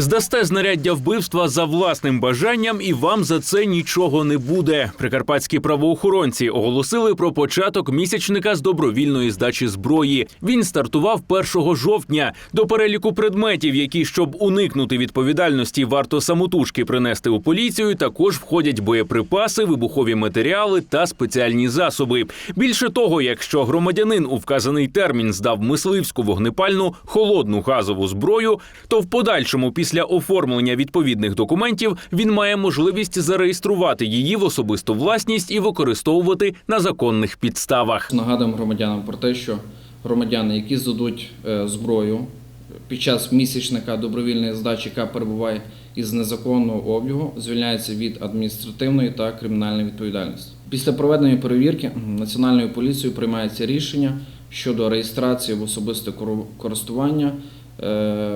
Здасте знаряддя вбивства за власним бажанням, і вам за це нічого не буде. Прикарпатські правоохоронці оголосили про початок місячника з добровільної здачі зброї. Він стартував 1 жовтня. До переліку предметів, які щоб уникнути відповідальності, варто самотужки принести у поліцію. Також входять боєприпаси, вибухові матеріали та спеціальні засоби. Більше того, якщо громадянин у вказаний термін здав мисливську вогнепальну холодну газову зброю, то в подальшому, після оформлення відповідних документів, він має можливість зареєструвати її в особисту власність і використовувати на законних підставах. Нагадуємо громадянам про те, що громадяни, які здадуть е, зброю під час місячника добровільної здачі, яка перебуває із незаконного обігу, звільняються від адміністративної та кримінальної відповідальності. Після проведення перевірки Національною поліцією приймається рішення щодо реєстрації в особисте користування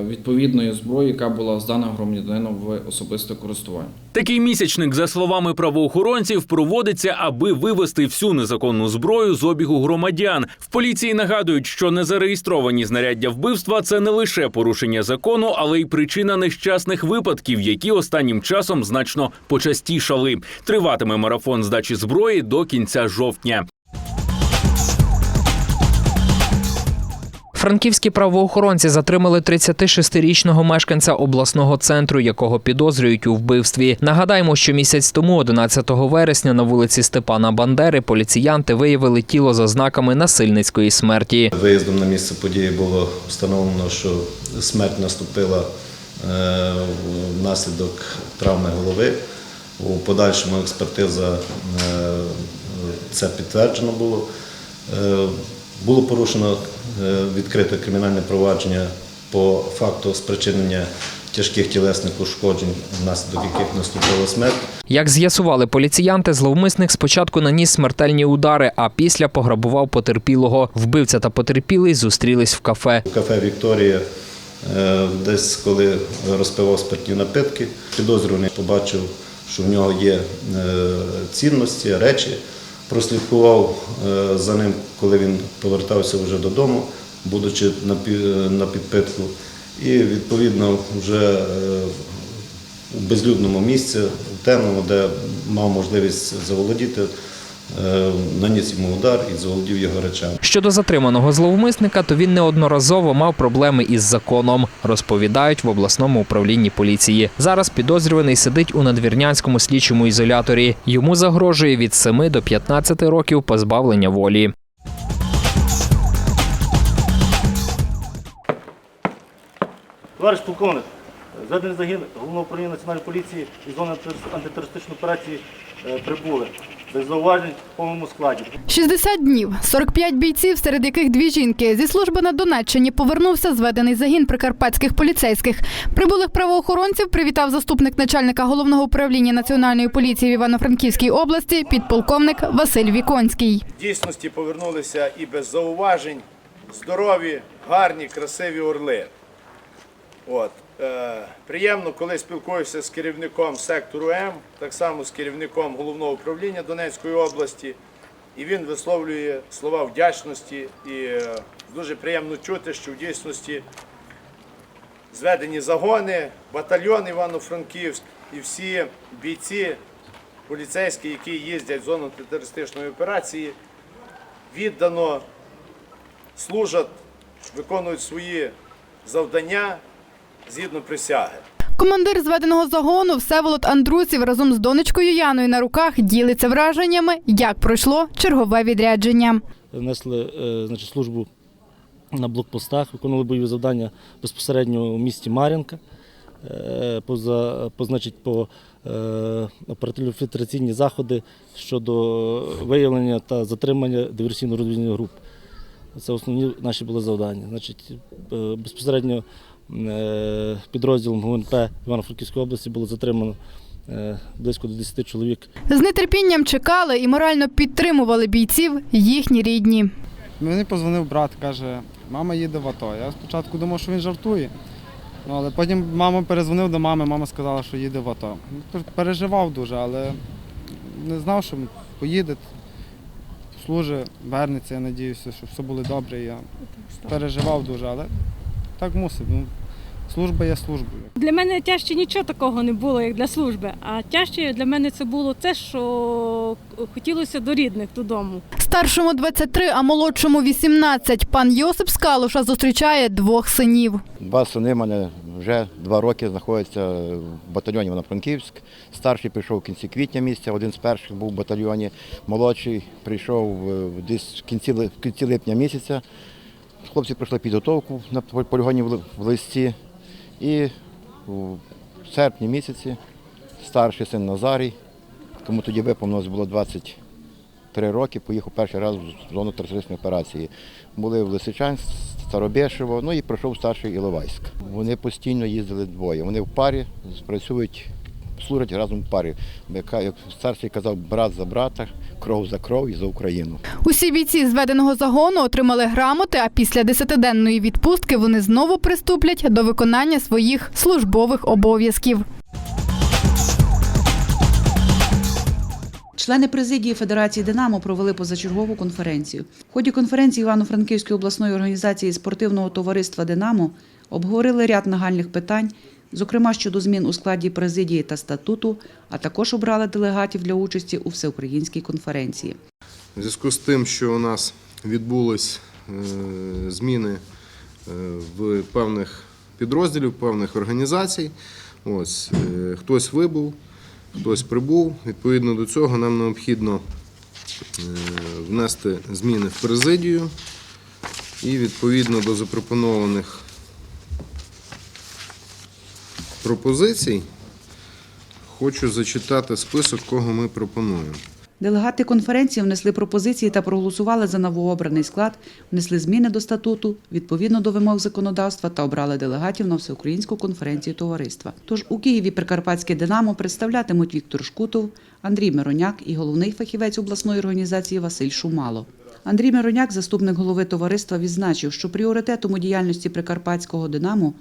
відповідної зброї, яка була здана громадянином в особисте користування. Такий місячник, за словами правоохоронців, проводиться, аби вивести всю незаконну зброю з обігу громадян. В поліції нагадують, що незареєстровані знаряддя вбивства це не лише порушення закону, але й причина нещасних випадків, які останнім часом значно почастішали. Триватиме марафон здачі зброї до кінця жовтня. Франківські правоохоронці затримали 36-річного мешканця обласного центру, якого підозрюють у вбивстві. Нагадаємо, що місяць тому, 11 вересня, на вулиці Степана Бандери, поліціянти виявили тіло за знаками насильницької смерті. Виїздом на місце події було встановлено, що смерть наступила е, внаслідок травми голови. У подальшому експертиза е, це підтверджено було. Е, Було порушено відкрите кримінальне провадження по факту спричинення тяжких тілесних ушкоджень, внаслідок яких наступила смерть. Як з'ясували поліціянти, зловмисник спочатку наніс смертельні удари, а після пограбував потерпілого. Вбивця та потерпілий зустрілись в кафе. У кафе Вікторія, е, десь коли розпивав спиртні напитки, підозрюваний побачив, що в нього є е, цінності, речі. Прослідкував е, за ним, коли він повертався вже додому, будучи на на підпитку. І відповідно вже е, у безлюдному місці, в темному, де мав можливість заволодіти, е, наніс йому удар і заволодів його речами. Щодо затриманого зловмисника, то він неодноразово мав проблеми із законом, розповідають в обласному управлінні поліції. Зараз підозрюваний сидить у надвірнянському слідчому ізоляторі. Йому загрожує від 7 до 15 років позбавлення волі. Товариш полковник, зведений загін головного управління національної поліції і зони антитерористичної операції е, прибули. Без зауважень в повному складі. 60 днів, 45 бійців, серед яких дві жінки. Зі служби на Донеччині повернувся зведений загін прикарпатських поліцейських. Прибулих правоохоронців привітав заступник начальника головного управління національної поліції в Івано-Франківській області, підполковник Василь Віконський. в дійсності повернулися і без зауважень, здорові, гарні, красиві орли. От. Е, приємно, коли спілкуюся з керівником сектору М, так само з керівником головного управління Донецької області, і він висловлює слова вдячності. І е, дуже приємно чути, що в дійсності зведені загони, батальйон Івано-Франківськ і всі бійці поліцейські, які їздять в зону антитерористичної операції, віддано служать, виконують свої завдання згідно присяги. Командир зведеного загону Всеволод Андрусів разом з донечкою Яною на руках ділиться враженнями, як пройшло чергове відрядження. Внесли е, значить, службу на блокпостах, виконували бойові завдання безпосередньо у місті Мар'їнка. Е, Поза, по, значить, по е, оперативно-фільтраційні заходи щодо виявлення та затримання диверсійно-розвідних груп. Це основні наші були завдання. Значить, е, безпосередньо е, підрозділом ГУНП Івано-Франківської області було затримано е, близько до 10 чоловік З нетерпінням чекали і морально підтримували бійців їхні рідні. Мені позвонив брат, каже, мама їде в АТО. Я спочатку думав, що він жартує. Ну, але потім мама перезвонив до мами, мама сказала, що їде в АТО. Ну, Переживав дуже, але не знав, що поїде, служить, вернеться, я сподіваюся, щоб все було добре. Я переживав дуже, але так мусив. Ну, служба є службою. Для мене тяжче нічого такого не було, як для служби. А тяжче для мене це було те, що хотілося до рідних додому. Старшому 23, а молодшому 18. Пан Йосип Скалуша зустрічає двох синів. Два сини в мене вже два роки знаходяться в батальйоні Івано-Франківськ. Старший прийшов в кінці квітня місяця, один з перших був в батальйоні. Молодший прийшов е, десь в кінці, в кінці липня місяця. Хлопці пройшли підготовку на пол- полігоні в листі. І в серпні місяці старший син Назарій, тому тоді виповнилось було 23 роки, поїхав перший раз в зону терористичної операції. Були в Лисичанськ, Старобєшево, ну і пройшов старший Іловайськ. Вони постійно їздили двоє. Вони в парі працюють, служать разом в парі. Яка- Як старший казав, брат за брата, кров за кров і за Україну. Усі бійці зведеного загону отримали грамоти, а після десятиденної відпустки вони знову приступлять до виконання своїх службових обов'язків. Члени президії Федерації Динамо провели позачергову конференцію. В ході конференції Івано-Франківської обласної організації спортивного товариства Динамо обговорили ряд нагальних питань, зокрема щодо змін у складі президії та статуту, а також обрали делегатів для участі у всеукраїнській конференції. В зв'язку з тим, що у нас відбулись е, зміни е, в певних підрозділів, певних організацій. Ось, е, хтось вибув, хтось прибув. Відповідно до цього нам необхідно внести зміни в президію і відповідно до запропонованих пропозицій хочу зачитати список, кого ми пропонуємо. Делегати конференції внесли пропозиції та проголосували за новообраний склад, внесли зміни до статуту відповідно до вимог законодавства та обрали делегатів на всеукраїнську конференцію товариства. Тож у Києві Прикарпатське Динамо представлятимуть Віктор Шкутов, Андрій Мироняк і головний фахівець обласної організації Василь Шумало. Андрій Мироняк, заступник голови товариства, відзначив, що пріоритетом у діяльності Прикарпатського Динамо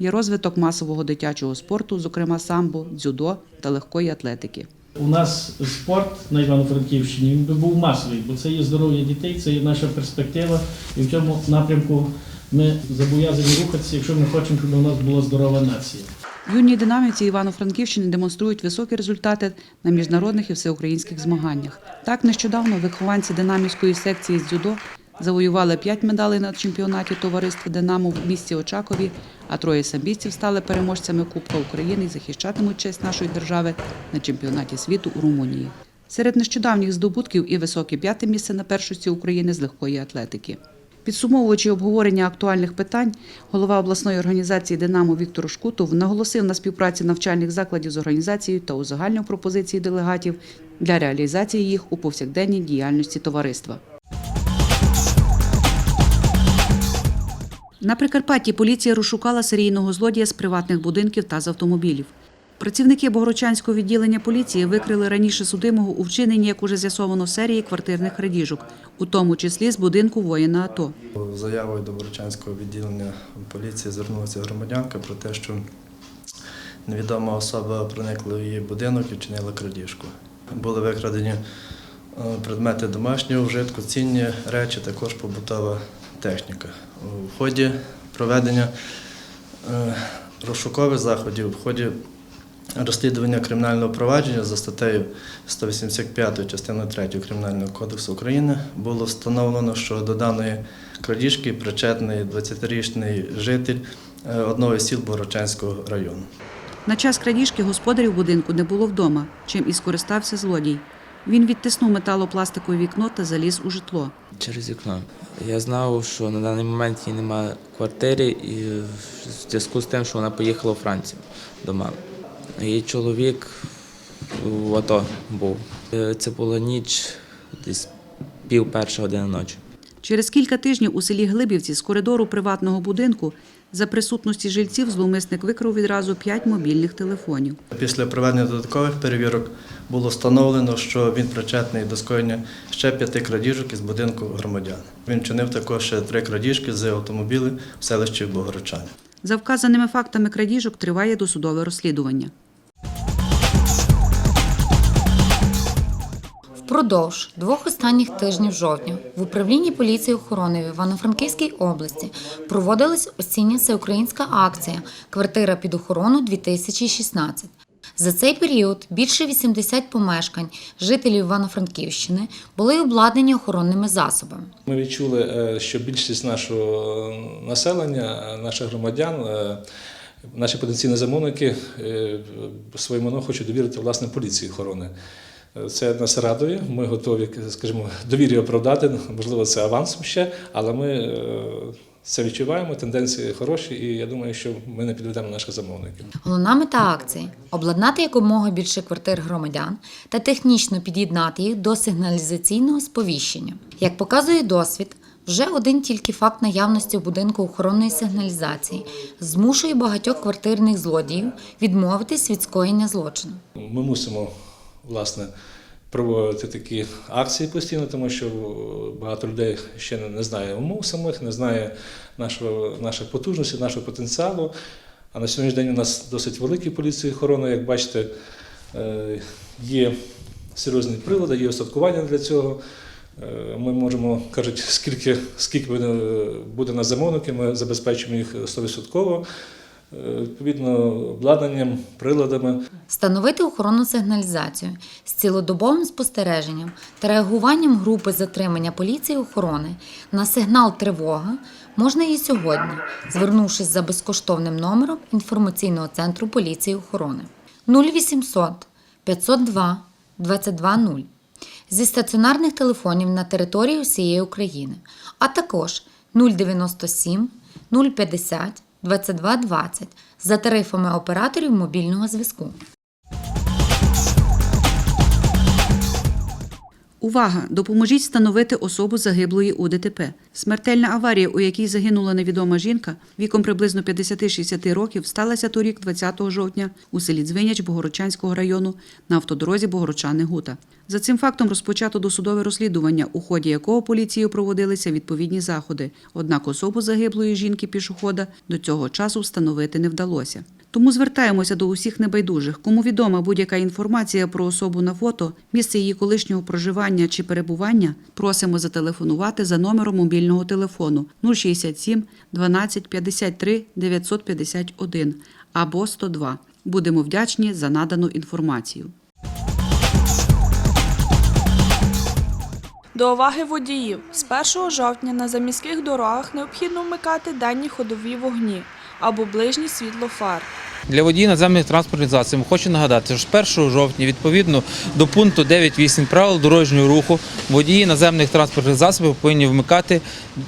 є розвиток масового дитячого спорту, зокрема самбо, дзюдо та легкої атлетики. У нас спорт на Івано-Франківщині би був масовий, бо це є здоров'я дітей, це є наша перспектива. І в цьому напрямку ми зобов'язані рухатися, якщо ми хочемо, щоб у нас була здорова нація. Юні динаміці Івано-Франківщини демонструють високі результати на міжнародних і всеукраїнських змаганнях. Так, нещодавно вихованці динамівської секції з дзюдо завоювали 5 медалей на чемпіонаті товариства Динамо в місті Очакові, а троє самбійців стали переможцями Кубка України і захищатимуть честь нашої держави на чемпіонаті світу у Румунії. Серед нещодавніх здобутків і високе п'яте місце на першості України з легкої атлетики. Підсумовуючи обговорення актуальних питань, голова обласної організації Динамо Віктор Шкутов наголосив на співпраці навчальних закладів з організацією та узагальнив пропозиції делегатів для реалізації їх у повсякденній діяльності товариства. На Прикарпатті поліція розшукала серійного злодія з приватних будинків та з автомобілів. Працівники Богородчанського відділення поліції викрили раніше судимого у вчиненні, як уже з'ясовано, серії квартирних крадіжок, у тому числі з будинку воїна АТО. Заявою до Борочанського відділення поліції звернулася громадянка про те, що невідома особа проникла в її будинок і вчинила крадіжку. Були викрадені е, предмети домашнього вжитку, цінні речі, також побутова техніка. У ході проведення е, розшукових заходів, в ході розслідування кримінального провадження за статтею 185 частиною 3 Кримінального кодексу України було встановлено, що до даної крадіжки причетний 20-річний житель е, одного із сіл Борочанського району. На час крадіжки господарів будинку не було вдома, чим і скористався злодій. Він відтиснув металопластикове вікно та заліз у житло. Через вікно. Я знав, що на даний момент її немає квартири, і в зв'язку з тим, що вона поїхала у Францію до мами. Її чоловік в АТО був. Е, Це була ніч, десь пів перша година ночі. Через кілька тижнів у селі Глибівці з коридору приватного будинку за присутності жильців зловмисник викрав відразу п'ять мобільних телефонів. Після проведення додаткових перевірок було встановлено, що він причетний до скоєння ще п'яти крадіжок із будинку громадян. Він чинив також ще три крадіжки з автомобілів в селищі Богородчани. За вказаними фактами крадіжок триває досудове розслідування. Впродовж двох останніх тижнів жовтня в управлінні поліції охорони в Івано-Франківській області проводилась осіння всеукраїнська акція Квартира під охорону 2016 За цей період більше 80 помешкань жителів Івано-Франківщини були обладнані охоронними засобами. Ми відчули, е, що більшість нашого населення, е, наших громадян, е, наші потенційні замовники е, своє майно хочуть довірити власне поліції охорони. Е, Це нас радує. Ми готові, скажімо, довір'я оправдати. Можливо, це авансом ще, але ми е, це відчуваємо. Тенденції хороші, і я думаю, що ми не підведемо наших замовників. Головна мета акції обладнати якомога більше квартир громадян та технічно під'єднати їх до сигналізаційного сповіщення. Як показує досвід, вже один тільки факт наявності в будинку охоронної сигналізації змушує багатьох квартирних злодіїв відмовитись від скоєння злочину. Ми мусимо власне проводити такі акції постійно, тому що багато людей ще не, знає умов самих, не знає нашого, наших потужностей, нашого потенціалу. А на сьогоднішній день у нас досить великі поліції охорони. Як бачите, е, є серйозні прилади, є устаткування для цього. Е, Ми можемо, кажуть, скільки, скільки буде на замовники, ми забезпечимо їх 100%. Відповідно, обладнанням, приладами. Встановити охоронну сигналізацію з цілодобовим спостереженням та реагуванням групи затримання поліції охорони на сигнал тривога можна і сьогодні, звернувшись за безкоштовним номером інформаційного центру поліції охорони 0800 502 220 зі стаціонарних телефонів на території усієї України, а також 097 050 2220 за тарифами операторів мобільного зв'язку. Увага! Допоможіть встановити особу загиблої у ДТП. Смертельна аварія, у якій загинула невідома жінка, віком приблизно 50-60 років, сталася торік, 20 жовтня, у селі Дзвиняч Богородчанського району на автодорозі Богородчани-Гута. За цим фактом розпочато досудове розслідування, у ході якого поліцією проводилися відповідні заходи. Однак особу загиблої жінки пішохода до цього часу встановити не вдалося. Тому звертаємося до усіх небайдужих, кому відома будь-яка інформація про особу на фото, місце її колишнього проживання чи перебування, просимо зателефонувати за номером мобільного телефону 067 12 53 951 або 102. Будемо вдячні за надану інформацію. До уваги водіїв. З 1 жовтня на заміських дорогах необхідно вмикати денні ходові вогні або ближнє світло фар. Для водіїв наземних транспортних засобів хочу нагадати, що з 1 жовтня відповідно до пункту 9.8 правил дорожнього руху водії наземних транспортних засобів повинні вмикати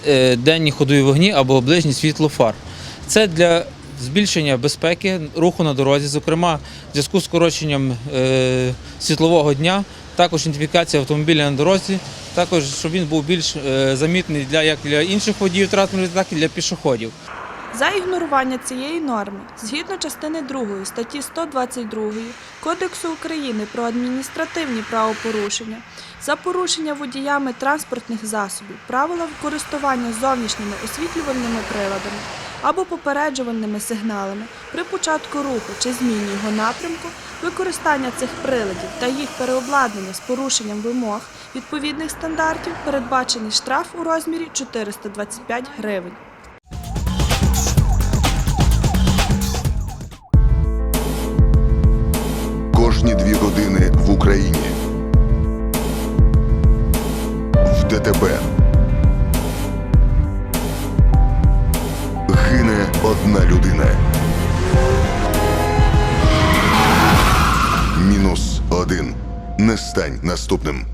е, денні ходові вогні або ближнє світло фар. Це для збільшення безпеки руху на дорозі, зокрема в зв'язку з скороченням е, світлового дня, також ідентифікація автомобіля на дорозі, також щоб він був більш е, замітний для як для інших водіїв транспортних, так і для пішоходів. За ігнорування цієї норми, згідно частини 2 статті 122 Кодексу України про адміністративні правопорушення, за порушення водіями транспортних засобів правила користування зовнішніми освітлювальними приладами або попереджувальними сигналами при початку руху чи зміні його напрямку, використання цих приладів та їх переобладнання з порушенням вимог відповідних стандартів передбачений штраф у розмірі 425 гривень. Україні. В ДТБ. Гине одна людина. Мінус один. Не стань наступним.